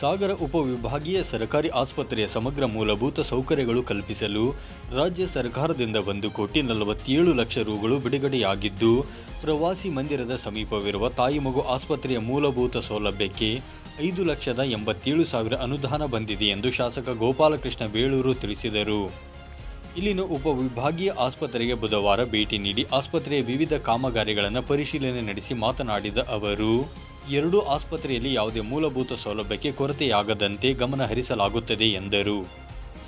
ಸಾಗರ ಉಪವಿಭಾಗೀಯ ಸರ್ಕಾರಿ ಆಸ್ಪತ್ರೆಯ ಸಮಗ್ರ ಮೂಲಭೂತ ಸೌಕರ್ಯಗಳು ಕಲ್ಪಿಸಲು ರಾಜ್ಯ ಸರ್ಕಾರದಿಂದ ಒಂದು ಕೋಟಿ ನಲವತ್ತೇಳು ಲಕ್ಷ ರುಗಳು ಬಿಡುಗಡೆಯಾಗಿದ್ದು, ಪ್ರವಾಸಿ ಮಂದಿರದ ಸಮೀಪವಿರುವ ತಾಯಿ ಮಗು ಆಸ್ಪತ್ರೆಯ ಮೂಲಭೂತ ಸೌಲಭ್ಯಕ್ಕೆ ಐದು ಲಕ್ಷದ ಎಂಬತ್ತೇಳು ಸಾವಿರ ಅನುದಾನ ಬಂದಿದೆ ಎಂದು ಶಾಸಕ ಗೋಪಾಲಕೃಷ್ಣ ಬೇಳೂರು ತಿಳಿಸಿದರು. ಇಲ್ಲಿನ ಉಪವಿಭಾಗೀಯ ಆಸ್ಪತ್ರೆಗೆ ಬುಧವಾರ ಭೇಟಿ ನೀಡಿ ಆಸ್ಪತ್ರೆಯ ವಿವಿಧ ಕಾಮಗಾರಿಗಳನ್ನು ಪರಿಶೀಲನೆ ನಡೆಸಿ ಮಾತನಾಡಿದ ಅವರು ಎರಡೂ ಆಸ್ಪತ್ರೆಯಲ್ಲಿ ಯಾವುದೇ ಮೂಲಭೂತ ಸೌಲಭ್ಯಕ್ಕೆ ಕೊರತೆಯಾಗದಂತೆ ಗಮನ ಹರಿಸಲಾಗುತ್ತದೆ ಎಂದರು.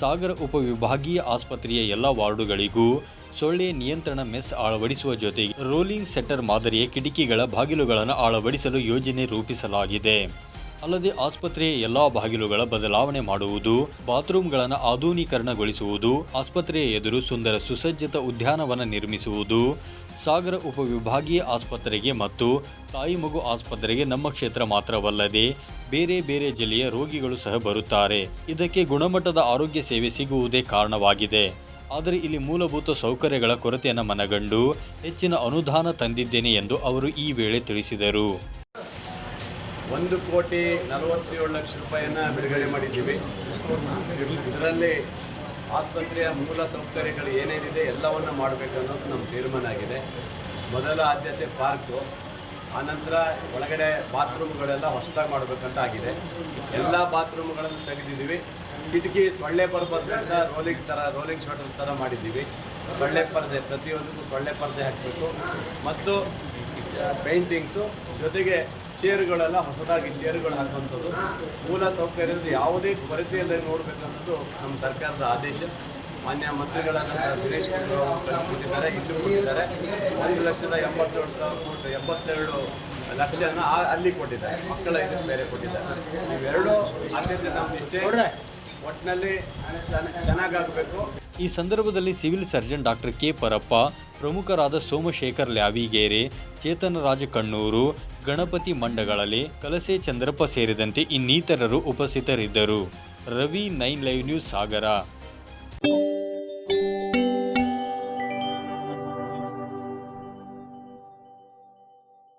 ಸಾಗರ ಉಪವಿಭಾಗೀಯ ಆಸ್ಪತ್ರೆಯ ಎಲ್ಲ ವಾರ್ಡುಗಳಿಗೂ ಸೊಳ್ಳೆ ನಿಯಂತ್ರಣ ಮೆಸ್ ಅಳವಡಿಸುವ ಜೊತೆಗೆ ರೋಲಿಂಗ್ ಸೆಟ್ಟರ್ ಮಾದರಿಯ ಕಿಟಕಿಗಳ ಬಾಗಿಲುಗಳನ್ನು ಅಳವಡಿಸಲು ಯೋಜನೆ ರೂಪಿಸಲಾಗಿದೆ. ಅಲ್ಲದೆ ಆಸ್ಪತ್ರೆಯ ಎಲ್ಲಾ ಬಾಗಿಲುಗಳ ಬದಲಾವಣೆ ಮಾಡುವುದು, ಬಾತ್ರೂಮ್ಗಳನ್ನು ಆಧುನೀಕರಣಗೊಳಿಸುವುದು, ಆಸ್ಪತ್ರೆಯ ಎದುರು ಸುಂದರ ಸುಸಜ್ಜಿತ ಉದ್ಯಾನವನ ನಿರ್ಮಿಸುವುದು, ಸಾಗರ ಉಪವಿಭಾಗೀಯ ಆಸ್ಪತ್ರೆಗೆ ಮತ್ತು ತಾಯಿ ಮಗು ಆಸ್ಪತ್ರೆಗೆ ನಮ್ಮ ಕ್ಷೇತ್ರ ಮಾತ್ರವಲ್ಲದೆ ಬೇರೆ ಬೇರೆ ಜಿಲ್ಲೆಯ ರೋಗಿಗಳು ಸಹ ಬರುತ್ತಾರೆ. ಇದಕ್ಕೆ ಗುಣಮಟ್ಟದ ಆರೋಗ್ಯ ಸೇವೆ ಸಿಗುವುದೇ ಕಾರಣವಾಗಿದೆ. ಆದರೆ ಇಲ್ಲಿ ಮೂಲಭೂತ ಸೌಕರ್ಯಗಳ ಕೊರತೆಯನ್ನು ಮನಗಂಡು ಹೆಚ್ಚಿನ ಅನುದಾನ ತಂದಿದ್ದೇನೆ ಎಂದು ಅವರು ಈ ವೇಳೆ ತಿಳಿಸಿದರು. ಒಂದು ಕೋಟಿ ನಲವತ್ತೇಳು ಲಕ್ಷ ರೂಪಾಯಿಯನ್ನು ಬಿಡುಗಡೆ ಮಾಡಿದ್ದೀವಿ. ಇದರಲ್ಲಿ ಆಸ್ಪತ್ರೆಯ ಮೂಲ ಸೌಕರ್ಯಗಳು ಏನೇನಿದೆ ಎಲ್ಲವನ್ನು ಮಾಡಬೇಕು ಅನ್ನೋದು ನಮ್ಮ ತೀರ್ಮಾನ ಆಗಿದೆ. ಮೊದಲ ಆದ್ಯತೆ ಪಾರ್ಕು, ಆನಂತರ ಒಳಗಡೆ ಬಾತ್ರೂಮ್ಗಳೆಲ್ಲ ಹೊಸದಾಗಿ ಮಾಡಬೇಕಂತ ಆಗಿದೆ ಎಲ್ಲ ಬಾತ್ರೂಮ್ಗಳನ್ನು ತೆಗೆದಿದ್ದೀವಿ. ಕಿಟಕಿ ಸೊಳ್ಳೆ ಬರಬಾರ್ದಂತ ರೋಲಿಂಗ್ ಥರ ರೋಲಿಂಗ್ ಶಟರ್ ಥರ ಮಾಡಿದ್ದೀವಿ. ಸೊಳ್ಳೆ ಪರದೆ, ಪ್ರತಿಯೊಂದಕ್ಕೂ ಸೊಳ್ಳೆ ಪರದೆ ಹಾಕಬೇಕು. ಮತ್ತು ಪೇಂಟಿಂಗ್ಸು ಜೊತೆಗೆ ಚೇರುಗಳೆಲ್ಲ ಹೊಸದಾಗಿ ಚೇರುಗಳು ಹಾಕುವಂಥದ್ದು ಮೂಲ ಸೌಕರ್ಯದ ಯಾವುದೇ ಕೊರತೆ ಇಲ್ಲದೆ ನೋಡಬೇಕು ಅನ್ನೋದು ನಮ್ಮ ಸರ್ಕಾರದ ಆದೇಶ. ಮಾನ್ಯ ಮಂತ್ರಿಗಳಾದ ದಿನೇಶ್ ಕುಮಾರ್ ಕೊಟ್ಟಿದ್ದಾರೆ ಇಲ್ಲೂ ಕೊಟ್ಟಿದ್ದಾರೆ. ಒಂದು ಲಕ್ಷದ ಎಂಬತ್ತೇಳು ಸಾವಿರ ಕೋಟಿ ಎಂಬತ್ತೆರಡು ಲಕ್ಷನ ಅಲ್ಲಿ ಕೊಟ್ಟಿದ್ದಾರೆ. ಮಕ್ಕಳ ಇದಕ್ಕೆ ಬೇರೆ ಕೊಟ್ಟಿದ್ದಾರೆ. ಇವೆರಡೂ ಆದ್ಯತೆ ನಮ್ಮ ಇಷ್ಟೇ ಒಟ್ಟಿನಲ್ಲಿ ಚೆನ್ನಾಗಾಗಬೇಕು. ಈ ಸಂದರ್ಭದಲ್ಲಿ civil surgeon doctor K Parappa, ಪ್ರಮುಖರಾದ ಸೋಮಶೇಖರ್ ಲ್ಯಾವಿಗೇರೆ, ಚೇತನರಾಜ ಕಣ್ಣೂರು, ಗಣಪತಿ ಮಂಡಗಳಲ್ಲಿ ಕಲಸೆ ಚಂದ್ರಪ್ಪ ಸೇರಿದಂತೆ ಇನ್ನಿತರರು ಉಪಸ್ಥಿತರಿದ್ದರು. Ravi nine live news Sagara.